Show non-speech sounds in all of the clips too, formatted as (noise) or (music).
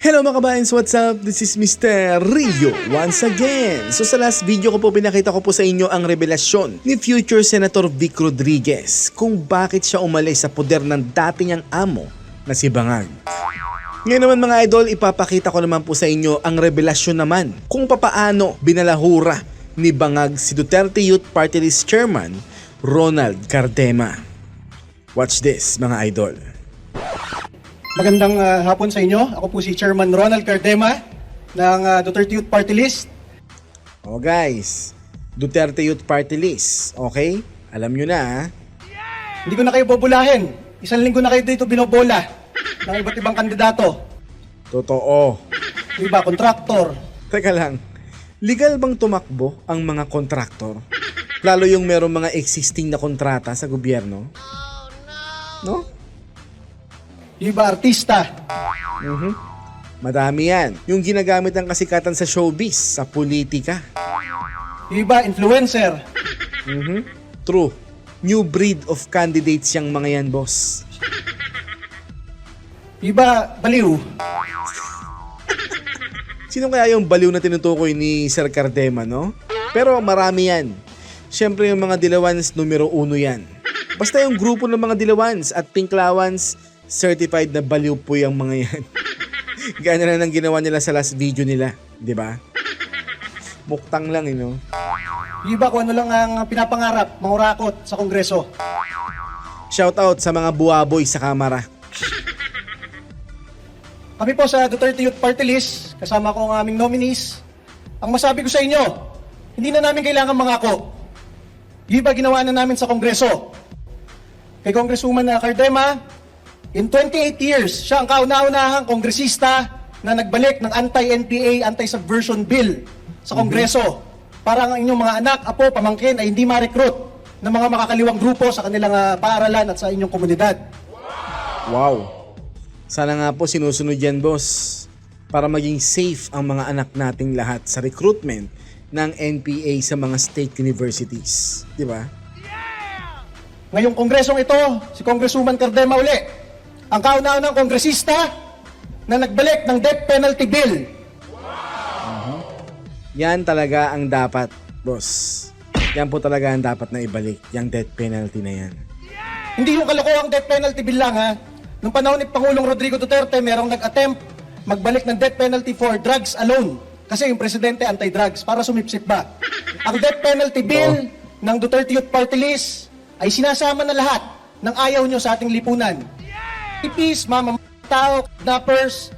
Hello mga kabayans, what's up? This is Mr. Rio once again. So sa last video ko po pinakita ko po sa inyo ang revelasyon ni future Senator Vic Rodriguez kung bakit siya umalis sa poder ng dati niyang amo na si Bangag. Ngayon naman mga idol, ipapakita ko naman po sa inyo ang revelasyon naman kung papaano binalahura ni Bangag si Duterte Youth Party List Chairman Ronald Cardema. Watch this mga idol. Magandang ah, hapon sa inyo. Ako po si Chairman Ronald Cardema ng ah, Duterte Youth Party List. Oh, guys, Duterte Youth Party List, okay? Alam nyo na ha? Hindi ko na kayo bobolahin. Isang linggo na kayo dito binobola ng iba't ibang kandidato. Totoo. Iba, kontraktor. Teka lang, legal bang tumakbo ang mga kontraktor? Lalo yung merong mga existing na kontrata sa gobyerno? No? Yung Iba, artista. Mhm. Madami yan. Yung ginagamit ng kasikatan sa showbiz, sa politika. Iba, influencer. Mhm. True. New breed of candidates yung mga yan, boss. Iba, baliw. Sino kaya yung baliw na tinutukoy ni Sir Cardema, no? Pero marami yan. Siyempre yung mga dilawans, numero uno yan. Basta yung grupo ng mga dilawans at pinklawans, certified na baliw po yung mga yan. (laughs) Gana na nang ginawa nila sa last video nila, di ba? Muktang lang, eh, no? Yung Iba, kung ano lang ang pinapangarap, mangurakot sa kongreso. Shoutout sa mga buwaboy sa kamera. Kami po sa Duterte Youth Party List, kasama ko ang aming nominees. Ang masabi ko sa inyo, hindi na namin kailangan mangako. Yung iba ginawa na namin sa Kongreso. Kay Congresswoman na Cardema, in 28 years, siya ang kauna-unahang kongresista na nagbalik ng anti-NPA, anti-subversion bill sa Kongreso para ang inyong mga anak, apo, pamangkin ay hindi ma-recruit ng mga makakaliwang grupo sa kanilang ah, paaralan at sa inyong komunidad. Wow. Sana nga po sinusunod yan, boss. Para maging safe ang mga anak nating lahat sa recruitment ng NPA sa mga state universities. Di ba? Ngayong kongresong ito, si Congresswoman Cardema uli, ang kauna-unang kongresista na nagbalik ng death penalty bill. Yan talaga ang dapat, boss. Yan po talaga ang dapat na ibalik, yung death penalty na yan. Hindi yung kalokohang death penalty bill lang ha. Nung panahon ni Pangulong Rodrigo Duterte, merong nag-attempt magbalik ng death penalty for drugs alone. Kasi yung presidente anti-drugs para sumipsip ba. Ang death penalty bill ng Duterte Youth Party List ay sinasama na lahat ng ayaw nyo sa ating lipunan. Hippies, mama tao, kidnappers,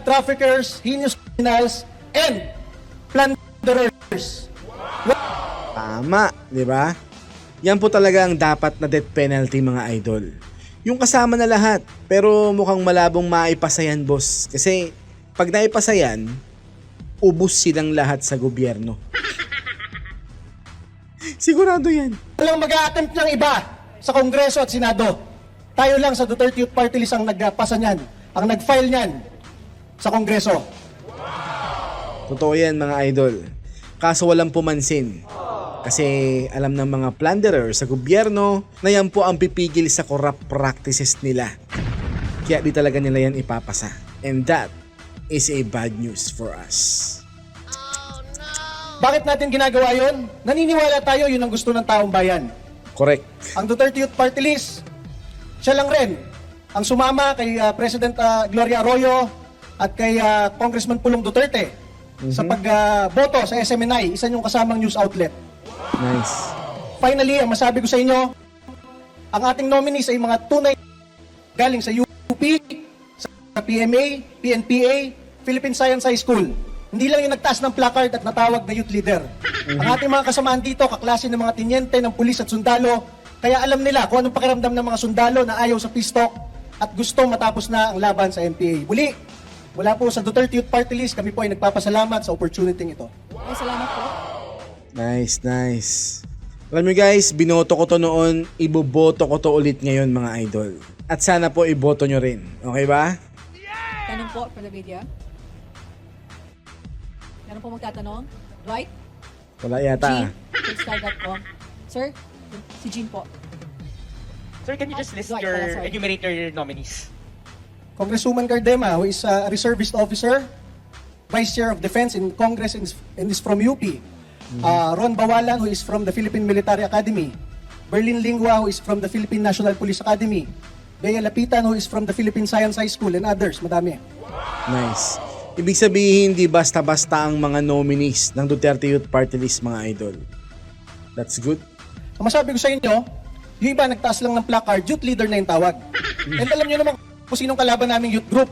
traffickers, heinous criminals, and plunderers. Tama, di ba? Yan po talaga ang dapat na death penalty mga idol. Yung kasama na lahat, pero mukhang malabong maipasa yan, boss. Kasi pag naipasa yan, ubus silang lahat sa gobyerno. (laughs) Sigurado yan. Walang mag-a-attempt ng iba sa Kongreso at Senado. Tayo lang sa Duterte Youth Party List ang nagpasa niyan, ang nag-file niyan sa Kongreso. Totoo yan mga idol. Kaso walang pumansin. Kasi alam ng mga plunderer sa gobyerno na yan po ang pipigil sa corrupt practices nila. Kaya di talaga nila yan ipapasa. And that is a bad news for us. Bakit natin ginagawa yon? Naniniwala tayo yun ang gusto ng taong bayan. Correct. Ang Duterte Youth Party List, siya lang rin ang sumama kay ah, President ah, Gloria Arroyo at kay ah, Congressman Pulong Duterte sa pagboto sa SMNI, isa niyong kasamang news outlet. Nice. Finally, ang masabi ko sa inyo, ang ating nominees ay mga tunay galing sa UP, sa PMA, PNPA, Philippine Science High School. Hindi lang yung nagtaas ng placard at natawag na youth leader. Ang ating mga kasamaan dito, kaklase ng mga tinyente, ng pulis at sundalo, kaya alam nila kung anong pakiramdam ng mga sundalo na ayaw sa pistok at gusto matapos na ang laban sa NPA. Muli, mula po sa Duterte Youth Party List, kami po ay nagpapasalamat sa opportunity ito. Ay, salamat po. Nice, nice. Alam nyo guys, binoto ko to noon, iboboto ko to ulit ngayon mga idol. At sana po iboto nyo rin. Okay ba? Tanong po for the video. Meron po magtatanong? Dwight? Wala yata. Kidstar.com. Sir? Si Jean po. Sir, can you just list your, sorry. enumerate your nominees? Congresswoman Cardema, who is uh, a reservist officer, Vice Chair of Defense in Congress and is, and is from UP. Uh, Ron Bawalan, who is from the Philippine Military Academy. Berlin Lingua, who is from the Philippine National Police Academy. Bea Lapitan, who is from the Philippine Science High School, and others. Madami. Nice. Ibig sabihin, di basta-basta ang mga nominees ng Duterte Youth Party List, mga idol. That's good. Ang masabi ko sa inyo, yung iba nagtaas lang ng placard, youth leader na yung tawag. And alam nyo naman kung sinong kalaban naming youth group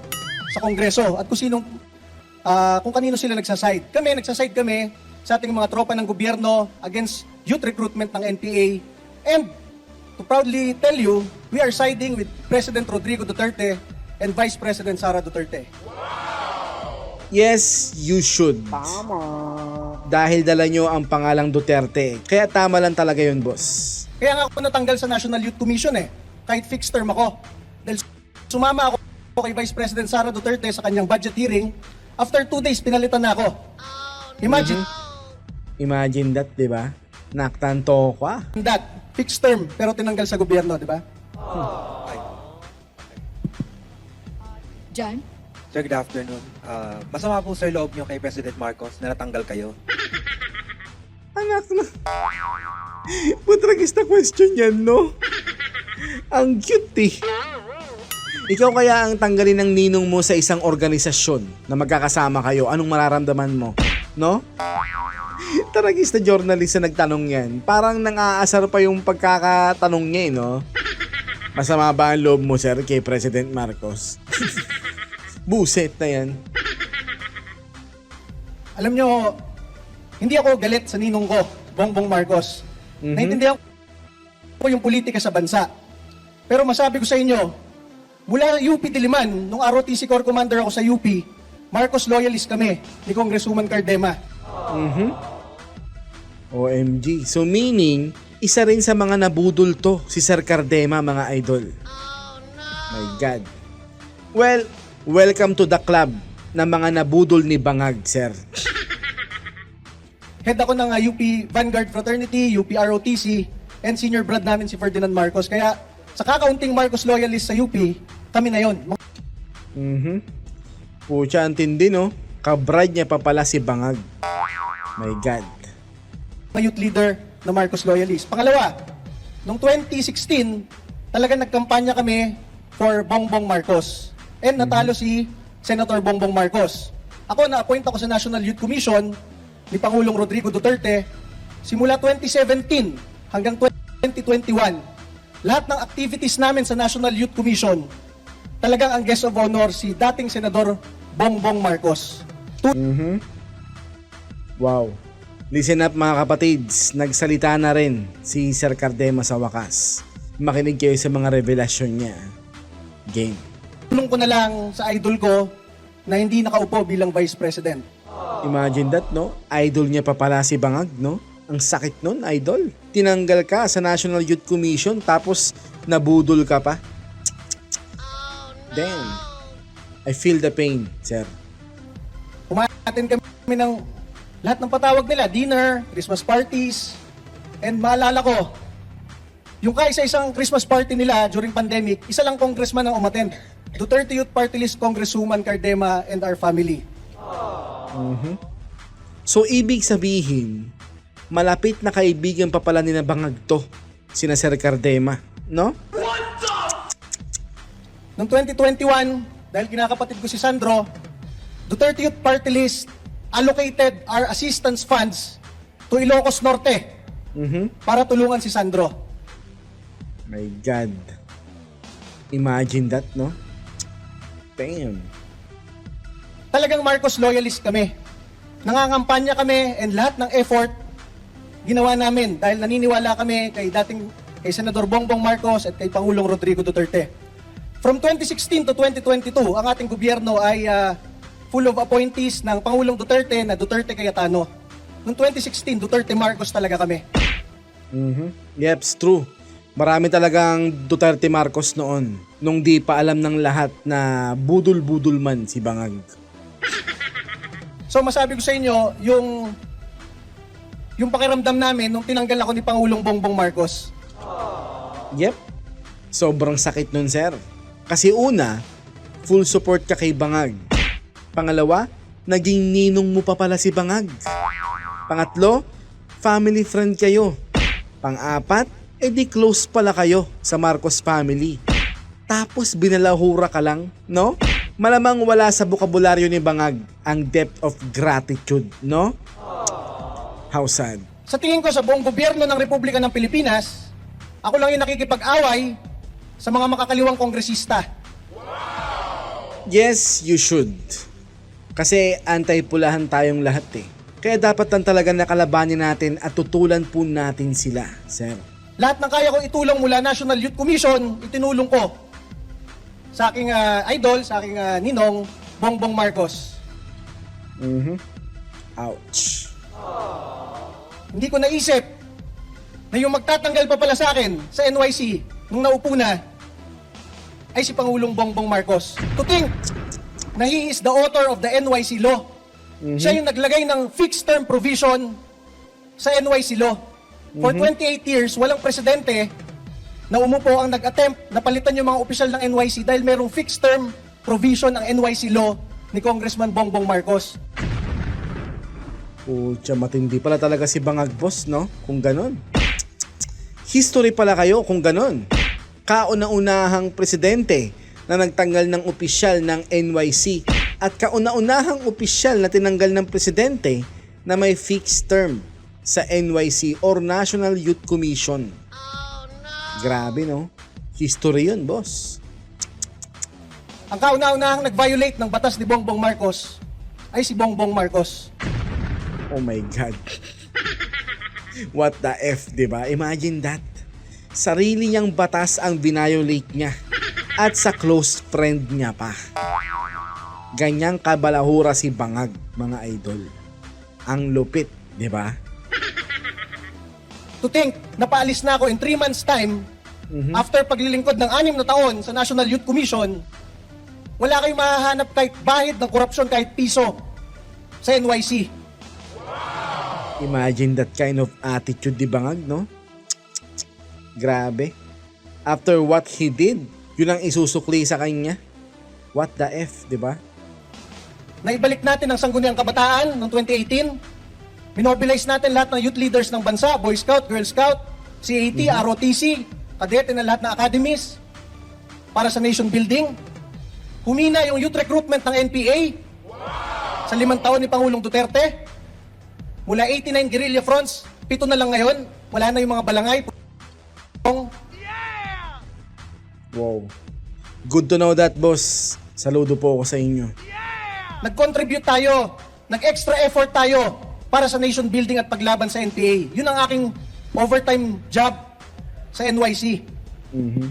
sa Kongreso at kung sinong, ah, kung kanino sila nagsaside. Kami, nagsaside kami sa ating mga tropa ng gobyerno against youth recruitment ng NPA. And to proudly tell you, we are siding with President Rodrigo Duterte and Vice President Sara Duterte. Yes, you should. Dahil dala nyo ang pangalang Duterte. Kaya tama lang talaga yun, boss. Kaya nga ako natanggal sa National Youth Commission eh. Kahit fixed term ako. Dahil sumama ako kay Vice President Sara Duterte sa kanyang budget hearing. After two days, pinalitan na ako. Imagine Imagine that, di ba? Naktanto ko ah. that. Fixed term, pero tinanggal sa gobyerno, di ba? Jan? Sir, good afternoon. Ah, masama po sir loob niyo kay President Marcos na natanggal kayo. (laughs) Anak na. (laughs) Putragis na question yan, no? (laughs) ang cute eh. Ikaw kaya ang tanggalin ng ninong mo sa isang organisasyon na magkakasama kayo, anong mararamdaman mo? No? Taragis na journalist na nagtanong yan. Parang nang-aasar pa yung pagkakatanong niya, eh, no? Masama ba ang loob mo, sir, kay President Marcos? Buset na yan. Alam nyo, hindi ako galit sa ninong ko, Bongbong Marcos. Naintindihan ko yung politika sa bansa. Pero masabi ko sa inyo, mula UP Diliman, nung ROTC Corps Commander ako sa UP, Marcos loyalist kami ni Congresswoman Cardema. OMG. So meaning, isa rin sa mga nabudol to si Sir Cardema mga idol. My God. Well, welcome to the club ng mga nabudol ni Bangag, sir. Head ako ng uh, UP Vanguard Fraternity, UP ROTC, and senior brad namin si Ferdinand Marcos. Kaya sa kakaunting Marcos loyalist sa UP, kami na yon. Mhm. Pucha, ang tindi no? Kabrad niya pa pala si Bangag. My God. Mga youth leader na Marcos loyalist. Pangalawa, noong 2016, talaga nagkampanya kami for Bongbong Marcos. And natalo si Senator Bongbong Marcos. Ako, na-appoint ako sa National Youth Commission ni Pangulong Rodrigo Duterte simula 2017 hanggang 2021. Lahat ng activities namin sa National Youth Commission, talagang ang guest of honor si dating Senador Bongbong Marcos. Wow. Listen up mga kapatids, nagsalita na rin si Sir Cardema sa wakas. Makinig kayo sa mga revelasyon niya. Game. Tulong ko na lang sa idol ko na hindi nakaupo bilang Vice President. Imagine that, no? Idol niya pa pala si Bangag, no? Ang sakit nun, idol. Tinanggal ka sa National Youth Commission tapos nabudol ka pa. Damn. I feel the pain, sir. Umaten kami ng lahat ng patawag nila, dinner, Christmas parties, and maalala ko, yung kaisa-isang Christmas party nila during pandemic, isa lang congressman ang umattend. Duterte Youth Party List Congresswoman Cardema and our family. So, ibig sabihin, malapit na kaibigan pa pala ni Bangag to, sina Sir Cardema, no? Noong 2021, dahil kinakapatid ko si Sandro, Duterte Youth Party List allocated our assistance funds to Ilocos Norte para tulungan si Sandro. My God. Imagine that, no? Damn. Talagang Marcos loyalist kami. Nangangampanya kami and lahat ng effort ginawa namin dahil naniniwala kami kay dating kay Senador Bongbong Marcos at kay Pangulong Rodrigo Duterte. From 2016 to 2022, ang ating gobyerno ay ah, full of appointees ng Pangulong Duterte na Duterte Cayetano. Noong 2016, Duterte Marcos talaga kami. Mhm. Yep, true. Marami talagang Duterte Marcos noon nung di pa alam ng lahat na budol-budol man si Bangag. So masabi ko sa inyo, yung yung pakiramdam namin nung tinanggal ako ni Pangulong Bongbong Marcos. Yep. Sobrang sakit nun, sir. Kasi una, full support ka kay Bangag. Pangalawa, naging ninong mo pa pala si Bangag. Pangatlo, family friend kayo. Pang-apat, edi close pala kayo sa Marcos family. Tapos binalahura ka lang, no? Malamang wala sa bokabularyo ni Bangag ang depth of gratitude, no? How sad. Sa tingin ko sa buong gobyerno ng Republika ng Pilipinas, ako lang yung nakikipag-away sa mga makakaliwang kongresista. Yes, you should. Kasi anti-pulahan tayong lahat eh. Kaya dapat lang talaga nakalabanin natin at tutulan po natin sila, sir. Lahat ng kaya kong itulong mula National Youth Commission, itinulong ko sa aking ah, idol, sa aking ah, ninong, Bongbong Marcos. Mhm. Ouch. Hindi ko naisip na yung magtatanggal pa pala sa akin sa NYC nung naupo na ay si Pangulong Bongbong Marcos. To think na he is the author of the NYC law. Siya yung naglagay ng fixed term provision sa NYC law. For 28 years, walang presidente na umupo ang nag-attempt na palitan yung mga opisyal ng NYC dahil merong fixed term provision ang NYC law ni Congressman Bongbong Marcos. Pucha, matindi pala talaga si Bangag Boss, no? Kung ganon. History pala kayo kung ganon. Kauna-unahang presidente na nagtanggal ng opisyal ng NYC at kauna-unahang opisyal na tinanggal ng presidente na may fixed term sa NYC or National Youth Commission. Grabe, no? History yun, boss. Ang kauna-unahang nag-violate ng batas ni Bongbong Marcos ay si Bongbong Marcos. Oh my God. What the F, di ba? Imagine that. Sarili niyang batas ang violate niya. At sa close friend niya pa. Ganyang kabalahura si Bangag, mga idol. Ang lupit, di ba? To think, napaalis na ako in 3 months time after paglilingkod ng anim na taon sa National Youth Commission, wala kayong mahahanap kahit bahid ng korupsyon kahit piso sa NYC. Imagine that kind of attitude di Bangag, no? Grabe. After what he did, yun ang isusukli sa kanya. What the F, di ba? Naibalik natin ang sangguniang kabataan noong 2018. Minobilize natin lahat ng youth leaders ng bansa, Boy Scout, Girl Scout, CAT, ROTC, kadete na lahat ng academies para sa nation building. Humina yung youth recruitment ng NPA sa limang taon ni Pangulong Duterte. Mula 89 guerrilla fronts, pito na lang ngayon. Wala na yung mga balangay. Wow. Good to know that, boss. Saludo po ako sa inyo. Nag-contribute tayo, nag-extra effort tayo para sa nation building at paglaban sa NPA. Yun ang aking overtime job sa NYC.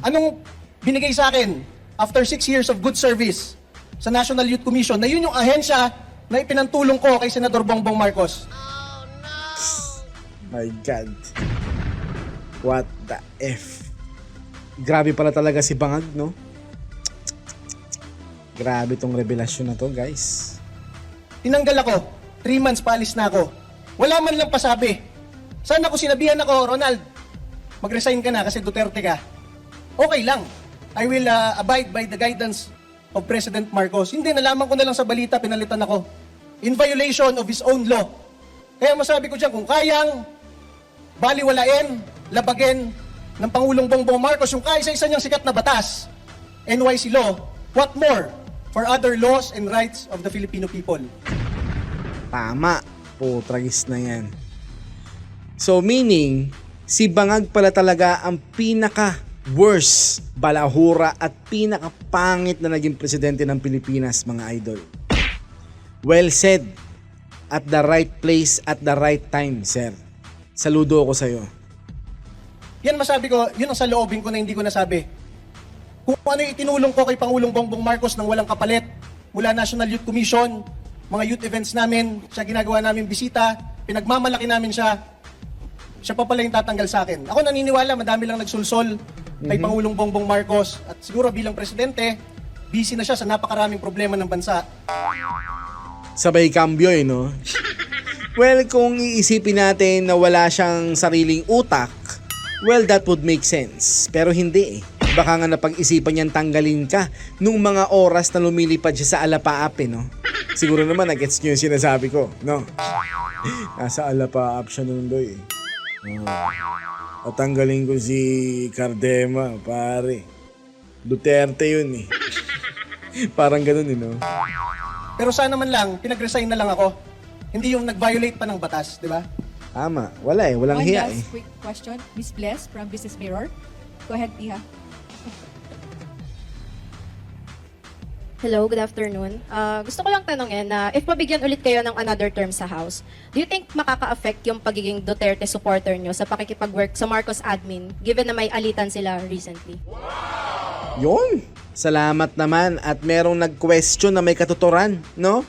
Anong binigay sa akin after six years of good service sa National Youth Commission na yun yung ahensya na ipinantulong ko kay Senador Bongbong Marcos. My God. What the F? Grabe pala talaga si Bangag, no? Grabe tong revelasyon na to, guys. Tinanggal ako. Three months paalis na ako. Wala man lang pasabi. Sana ko sinabihan ako, Ronald, mag-resign ka na kasi Duterte ka. Okay lang. I will uh, abide by the guidance of President Marcos. Hindi, nalaman ko na lang sa balita, pinalitan ako. In violation of his own law. Kaya masabi ko dyan, kung kayang baliwalain, labagin ng Pangulong Bongbong Marcos yung kaisa-isa niyang sikat na batas, NYC law, what more for other laws and rights of the Filipino people? Tama. Putragis na yan. So meaning, si Bangag pala talaga ang pinaka worst balahura at pinaka pangit na naging presidente ng Pilipinas mga idol. Well said. At the right place at the right time, sir. Saludo ako sa'yo. Yan masabi ko, yun ang sa loobin ko na hindi ko nasabi. Kung ano itinulong ko kay Pangulong Bongbong Marcos nang walang kapalit, mula National Youth Commission, mga youth events namin, siya ginagawa namin bisita, pinagmamalaki namin siya, siya pa pala yung tatanggal sa akin. Ako naniniwala, madami lang nagsulsol kay Pangulong Bongbong Marcos at siguro bilang presidente, busy na siya sa napakaraming problema ng bansa. Sabay cambio eh, no? well, kung iisipin natin na wala siyang sariling utak, well, that would make sense. Pero hindi eh. Baka nga napag-isipan niyang tanggalin ka nung mga oras na lumilipad siya sa Alapaap eh, no? Siguro naman nagets niyo yung sinasabi ko, no? Nasa Alapaap siya nung doy. Oh. Tatanggalin ko si Cardema, pare. Duterte yun eh. Parang ganun eh, no? Pero sana man lang, pinag-resign na lang ako. Hindi yung nag-violate pa ng batas, di ba? Tama. Wala eh. Walang One hiya eh. last quick question. Miss Bless from Business Mirror. Go ahead, Piha. Hello, good afternoon. Ah, gusto ko lang tanongin na if mabigyan ulit kayo ng another term sa House, do you think makaka-affect yung pagiging Duterte supporter nyo sa pakikipag-work sa Marcos admin given na may alitan sila recently? Yun. Salamat naman at merong nag-question na may katuturan, no?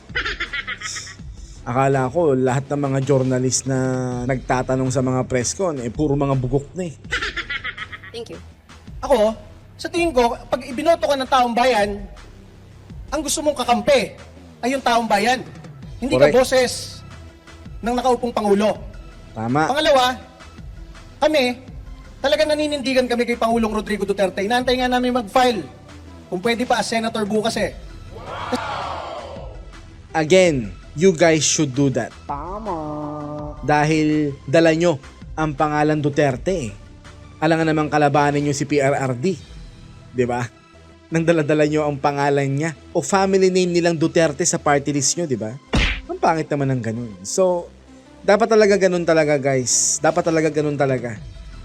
(laughs) Akala ko lahat ng mga journalist na nagtatanong sa mga press con, eh puro mga bugok na eh. Thank you. Ako, sa tingin ko, pag ibinoto ka ng taong bayan, ang gusto mong kakampi ay yung taong bayan. Hindi Correct. ka boses ng nakaupong Pangulo. Tama. Pangalawa, kami, talaga naninindigan kami kay Pangulong Rodrigo Duterte. Inaantay nga namin mag-file. Kung pwede pa, as senator bukas eh. Again, you guys should do that. Dahil dala nyo ang pangalan Duterte eh. Alangan namang kalabanin nyo si PRRD. 'Di ba? Nang daladala nyo ang pangalan niya o family name nilang Duterte sa party list nyo, di ba? Ang pangit naman ng ganun. So, dapat talaga ganun talaga guys. Dapat talaga ganun talaga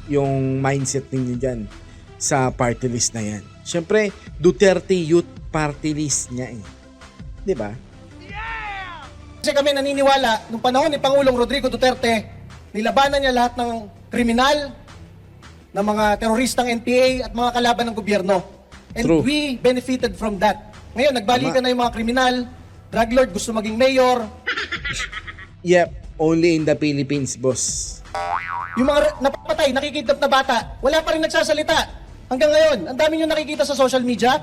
yung mindset ninyo dyan sa party list na yan. Siyempre, Duterte Youth Party List niya eh. Di ba? Kasi kami naniniwala, nung panahon ni Pangulong Rodrigo Duterte, nilabanan niya lahat ng kriminal, ng mga teroristang NPA at mga kalaban ng gobyerno. And True. we benefited from that. Ngayon, nagbalikan na yung mga kriminal, drug lord, gusto maging mayor. Yep, only in the Philippines, boss. Yung mga napapatay, nakikidnap na bata, wala pa rin nagsasalita. Hanggang ngayon, ang dami nyo nakikita sa social media,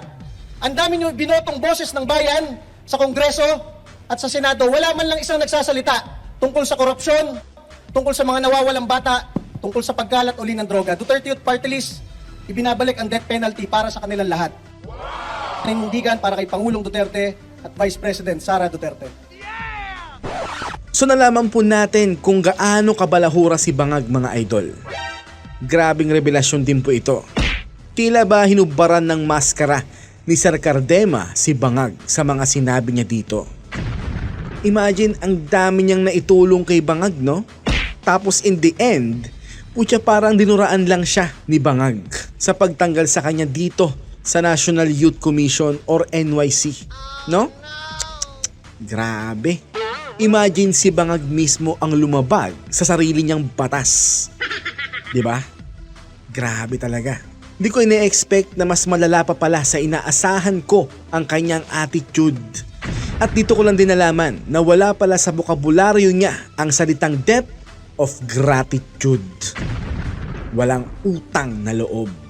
ang dami nyo binotong boses ng bayan sa Kongreso at sa Senado, wala man lang isang nagsasalita tungkol sa korupsyon, tungkol sa mga nawawalang bata, tungkol sa pagkalat uli ng droga. Duterte Youth Party List, ibinabalik ang death penalty para sa kanilang lahat. Nanindigan para kay Pangulong Duterte at Vice President Sara Duterte. So nalaman po natin kung gaano kabalahura si Bangag mga idol. Grabing revelasyon din po ito. Tila ba hinubaran ng maskara ni Sir Cardema si Bangag sa mga sinabi niya dito. Imagine ang dami niyang naitulong kay Bangag no? Tapos in the end, putya parang dinuraan lang siya ni Bangag sa pagtanggal sa kanya dito sa National Youth Commission or NYC. No? Grabe. Imagine si Bangag mismo ang lumabag sa sarili niyang batas. 'Di ba? Grabe talaga. Hindi ko ine-expect na mas malala pa pala sa inaasahan ko ang kanyang attitude. At dito ko lang din nalaman na wala pala sa bokabularyo niya ang salitang depth of gratitude. Walang utang na loob.